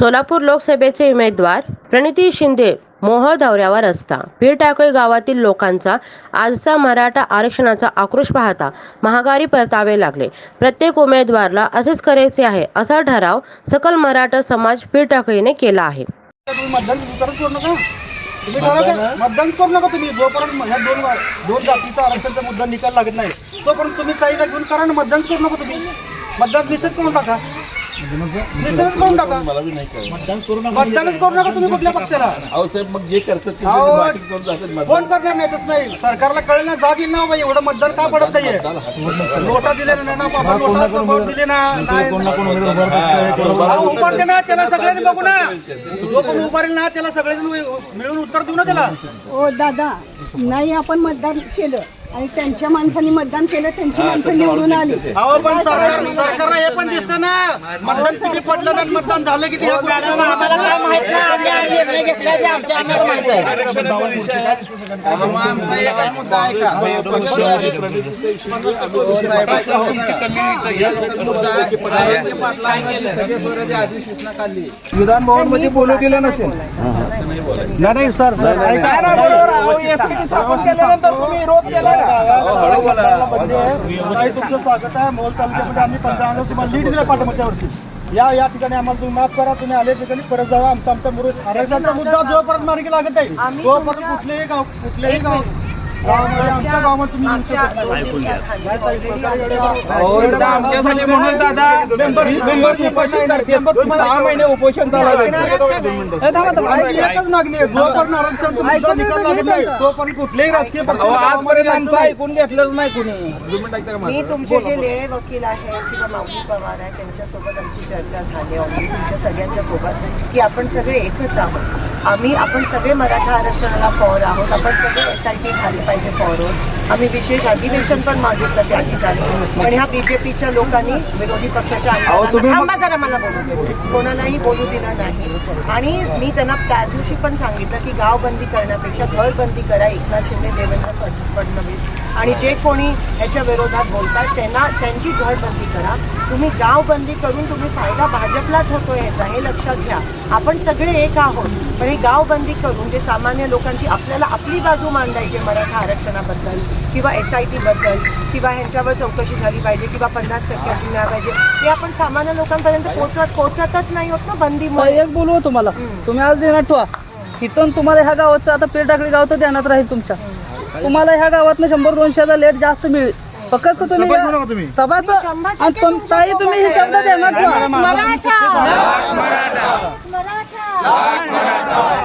सोलापूर लोकसभेचे उमेदवार प्रणिती शिंदे मोहोळ दौऱ्यावर असता. पीर टाकळी गावातील लोकांचा आजचा मराठा आरक्षणाचा आक्रोश पाहता महागारी परतावे लागले. प्रत्येक उमेदवारला असेच करायचे आहे असा ठराव सकल मराठा समाज पीर टाकळीने केला आहे. मतदान करू नका. तुम्ही जोपर्यंत ह्या दोन दोन जातीचा आरक्षणाचा मुद्दा निकाल लागत नाही तोपर्यंत तुम्ही काही ना घेऊन करा मतदान करू नका तुम्ही. मतदान निश्चित करून टाका. करून टाका मला बी नाही कळलं. मतदानच करू नका तुम्ही कुठल्या पक्षाला. अहो साहेब मग जे करतात ते अहो, बाकीचे करून जातात मतदान. कोण करणार नाही तसं नाही. सरकारला कळलं ना जाग येईल ना बाबा एवढं मतदान का पडत नाहीये? नोटा दिले ना ना बाबा नोटा दिले ना नाही अहो, उभारते ना त्याला सगळ्यांनी बघू ना. जो कोण उभारेल ना त्याला सगळेजण मिळून उत्तर देऊ ना त्याला. ओ दादा नाही आपण मतदान केलं. आणि त्यांच्या माणसांनी मतदान केलं त्यांची माणसं निवडून आली. अहो पण सरकार सरकारला हे पण दिसतं ना. मतदान किती पडलं ना मतदान झालं किती? ह्या गोष्टीचं समाधान नाही. विधान भवनमध्ये बोलू दिलं नसेल. नाही नाही सर. काय ना बरोबर अहो, SPT स्थापन केल्यानंतर तुम्ही विरोध केला. तुमचं स्वागत आहे. मोहोळ तालुक्यामध्ये आम्ही पंधरा तुम्हाला लीड दिला पाठवच्या वर्षी या या ठिकाणी आम्हाला तुम्ही माफ करा. तुम्ही आले ठिकाणी परत जावा. आमचा आमचा मुरुड आरक्षणाचा मुद्दा जोपर्यंत मार्गी लागत नाही तोपर्यंत कुठलेही गाव कुठलेही गाव आमच्यासाठी म्हणून दादा मेंबर उपोषण करते सहा महिने उपोषण चालवलं एकच मागणी आहे जोपर्यंत आरक्षण तुमचा निकाल लागत नाही तोपर्यंत कुठलेही राजकीय पक्ष आजपर्यंत आमचं ऐकून घेतलंच नाही कुणी मी तुमचे जे लेळे वकील आहेत किंवा माऊली पवार आहे त्यांच्यासोबत आमची चर्चा झाली आहे तुमच्या सगळ्यांच्या सोबत की आपण सगळे एकच आहोत. आम्ही आपण सगळे मराठा आरक्षणाला फॉर आहोत. आपण सगळे एस आय टी झाली पाहिजे फॉरवर आम्ही विशेष अधिवेशन पण मागितलं त्या ठिकाणी. पण ह्या बीजेपीच्या लोकांनी विरोधी पक्षाच्या आमदारांना मला बोलू कोणालाही बोलू दिलं नाही. आणि मी त्यांना त्या दिवशी पण सांगितलं की गावबंदी करण्यापेक्षा घरबंदी करा. एकनाथ शिंदे देवेंद्र फड- फडणवीस. आणि जे कोणी ह्याच्या विरोधात बोलतात त्यांना त्यांची घरबंदी करा. तुम्ही गावबंदी करून तुम्ही फायदा भाजपलाच होतो याचा हे लक्षात घ्या. आपण सगळे एक आहोत. पण ही गावबंदी करून जे सामान्य लोकांची आपल्याला आपली बाजू मांडायची आहे मराठा आरक्षणाबद्दल किंवा एस आय टीबद्दल किंवा ह्यांच्यावर चौकशी झाली पाहिजे किंवा पन्नास टक्के मिळाला पाहिजे ते आपण सामान्य लोकांपर्यंत पोहोचवत पोहोचतच नाही होत ना बंदीमुळे. एक बोलू तुम्हाला. तुम्ही आज देणार ठेवा. इथून तुम्हाला ह्या गावाचं आता पेट टाकली गाव तर ध्यानात राहील तुमच्या. तुम्हाला ह्या गावात शंभर दोनशेचा लेट जास्त मिळेल. फक्त तुम्ही. सभाचं तुम्ही हे शब्द देणार ठेवा मराठा मराठा